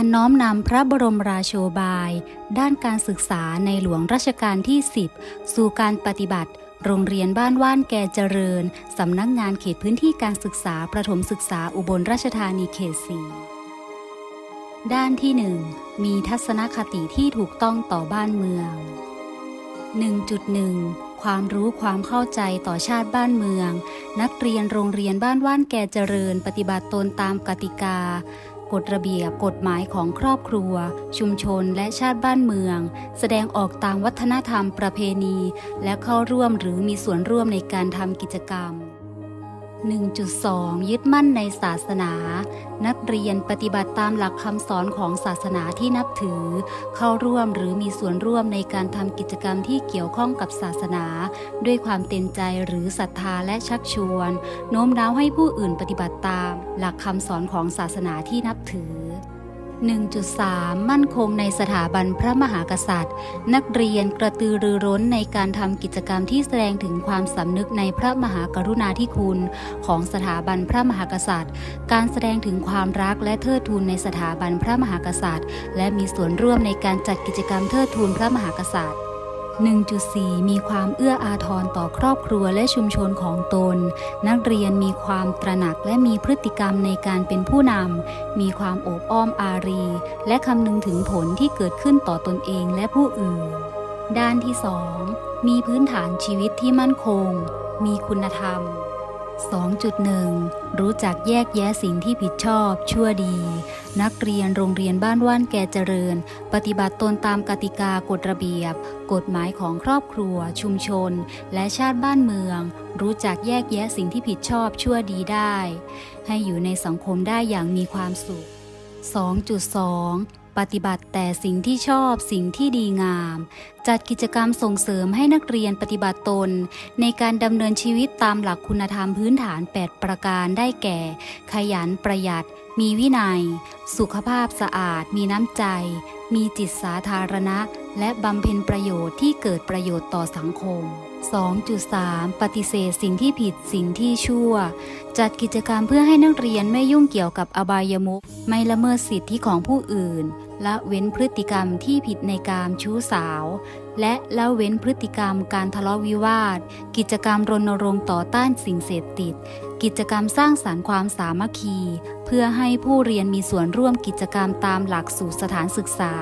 การน้อมนำพระบรมราโชบาย ด้านการศึกษาในหลวงรัชกาลที่ 10 สู่การปฏิบัติ โรงเรียนบ้านว่านแกเจริญ สำนักงานเขตพื้นที่การศึกษาประถมศึกษาอุบลราชธานีเขตสีด้านที่ 1 มีทัศนคติที่ถูกต้องต่อบ้านเมือง 1.1ความรู้ความเข้าใจต่อชาติบ้านเมือง นักเรียนโรงเรียนบ้านว่านแกเจริญ ปฏิบัติตนตามกติกา กฎระเบียบกฎหมายของครอบครัว ชุมชนและชาติบ้านเมือง แสดงออกตามวัฒนธรรมประเพณี และเข้าร่วมหรือมีส่วนร่วมในการทำกิจกรรม 1.2 ยึดมั่นในศาสนา นักเรียนปฏิบัติตามหลักคำสอนของศาสนาที่นับถือ เข้าร่วมหรือมีส่วนร่วมในการทำกิจกรรมที่เกี่ยวข้องกับศาสนา ด้วยความเต็มใจหรือศรัทธาและชักชวน โน้มน้าวให้ผู้อื่นปฏิบัติตาม หลักคำสอนของศาสนาที่นับถือ 1.3 มั่นคงในสถาบันพระมหากษัตริย์ นักเรียนกระตือรือร้นในการทำกิจกรรมที่แสดงถึงความสำนึกในพระมหากรุณาธิคุณ ของสถาบันพระมหากษัตริย์ การแสดงถึงความรักและเทิดทูนในสถาบันพระมหากษัตริย์ และมีส่วนร่วมในการจัดกิจกรรมเทิดทูนพระมหากษัตริย์ 1.4 มีความเอื้ออาทรต่อครอบครัวและชุมชนของตน นักเรียนมีความตระหนักและมีพฤติกรรมในการเป็นผู้นำ มีความโอบอ้อมอารี และคำนึงถึงผลที่เกิดขึ้นต่อตนเองและผู้อื่น ด้านที่ 2 มีพื้นฐานชีวิตที่มั่นคง มีคุณธรรม 2.1 รู้จักแยกแยะสิ่งที่ผิดชอบชั่วดี นักเรียนโรงเรียนบ้านว่านแกเจริญ ปฏิบัติตนตามกติกากฎระเบียบ กฎหมายของครอบครัว ชุมชน และชาติบ้านเมือง รู้จักแยกแยะสิ่งที่ผิดชอบชั่วดีได้ ให้อยู่ในสังคมได้อย่างมีความสุข 2.2ปฏิบัติแต่สิ่งที่ชอบสิ่งที่ดีงาม จัดกิจกรรมส่งเสริมให้นักเรียนปฏิบัติตน ในการดำเนินชีวิตตามหลักคุณธรรมพื้นฐาน 8 ประการได้แก่ ขยันประหยัด มีวินัย สุขภาพสะอาด มีน้ำใจ มีจิตสาธารณะ และบำเพ็ญประโยชน์ที่เกิดประโยชน์ต่อสังคม 2.3 ปฏิเสธสิ่งที่ผิดสิ่งที่ชั่ว จัดกิจกรรมเพื่อให้นักเรียนไม่ยุ่งเกี่ยวกับอบายมุขไม่ละเมิดสิทธิของผู้อื่น ละเว้นพฤติกรรมที่ผิดในการชู้สาว และละเว้นพฤติกรรมการทะเลาะวิวาท กิจกรรมรณรงค์ต่อต้านสิ่งเสพติด กิจกรรมสร้างสรรค์ความสามัคคี เพื่อให้ผู้เรียนมีส่วนร่วมกิจกรรมตามหลักสูตรสถานศึกษา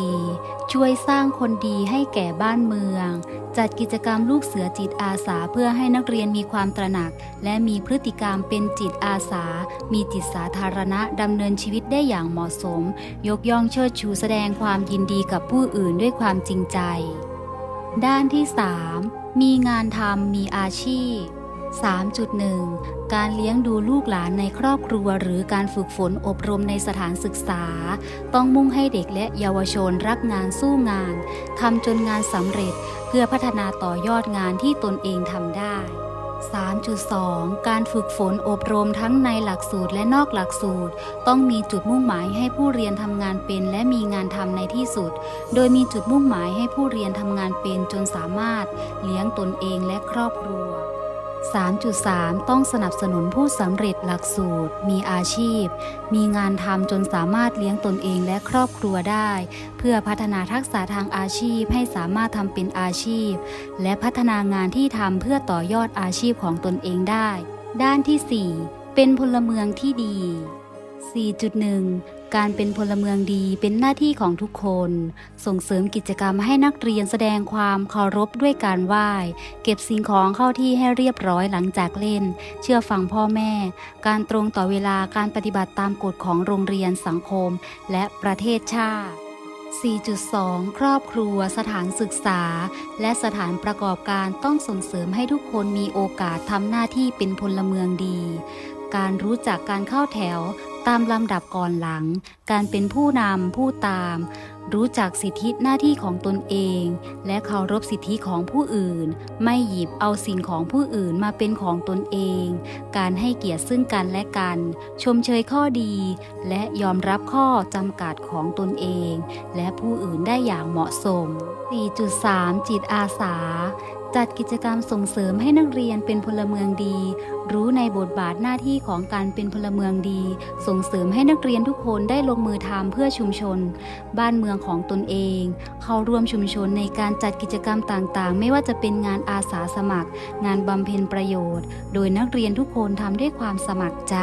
2.4 ช่วยสร้างคนดีให้แก่บ้านเมือง จัดกิจกรรมลูกเสือจิตอาสาเพื่อให้นักเรียนมีความตระหนัก และมีพฤติกรรมเป็นจิตอาสา มีจิตสาธารณะดำเนินชีวิตได้อย่างเหมาะสม ยกย่องเชิดชูแสดงความยินดีกับผู้อื่นด้วยความจริงใจ ด้านที่ 3 มีงานทำมีอาชีพ 3.1 การเลี้ยงดูลูกหลานในครอบครัว หรือการฝึกฝนอบรมในสถานศึกษา ต้องมุ่งให้เด็กและเยาวชนรักงานสู้งานทำจนงานสำเร็จ เพื่อพัฒนาต่อยอดงานที่ตนเองทำได้ 3.2 การฝึกฝนอบรมทั้งในหลักสูตรและนอกหลักสูตร ต้องมีจุดมุ่งหมายให้ผู้เรียนทำงานเป็นและมีงานทำในที่สุด โดยมีจุดมุ่งหมายให้ผู้เรียนทำงานเป็นจนสามารถเลี้ยงตนเองและครอบครัว 3.3 ต้องสนับสนุนผู้สำเร็จหลักสูตร มีอาชีพ มีงานทำจนสามารถเลี้ยงตนเองและครอบครัวได้ เพื่อพัฒนาทักษะทางอาชีพให้สามารถทำเป็นอาชีพ และพัฒนางานที่ทำเพื่อต่อยอดอาชีพของตนเองได้ ด้านที่ 4 เป็นพลเมืองที่ดี 4.1 การเป็นพลเมืองดีเป็นหน้าที่ของทุกคน ส่งเสริมกิจกรรมให้นักเรียนแสดงความเคารพด้วยการไหว้ เก็บสิ่งของเข้าที่ให้เรียบร้อยหลังจากเล่น เชื่อฟังพ่อแม่ การตรงต่อเวลาการปฏิบัติตามกฎของโรงเรียนสังคม และประเทศชาติ 4.2 ครอบครัว สถานศึกษา และสถานประกอบการต้องส่งเสริมให้ทุกคนมีโอกาสทำหน้าที่เป็นพลเมืองดี การรู้จักการเข้าแถว ตามลำดับก่อนหลัง การเป็นผู้นำผู้ตาม รู้จักสิทธิหน้าที่ของตนเอง และเคารพสิทธิของผู้อื่น ไม่หยิบเอาสิ่งของผู้อื่นมาเป็นของตนเอง การให้เกียรติซึ่งกันและกัน ชมเชยข้อดี และยอมรับข้อจำกัดของตนเอง และผู้อื่นได้อย่างเหมาะสม 4.3 จิตอาสา จัดกิจกรรมส่งเสริมให้นักเรียนเป็นพลเมืองดี รู้ในบทบาทหน้าที่ของการเป็นพลเมืองดี ส่งเสริมให้นักเรียนทุกคนได้ลงมือทำเพื่อชุมชน บ้านเมืองของตนเอง เข้าร่วมชุมชนในการจัดกิจกรรมต่างๆ ไม่ว่าจะเป็นงานอาสาสมัคร งานบำเพ็ญประโยชน์ โดยนักเรียนทุกคนทำด้วยความสมัครใจ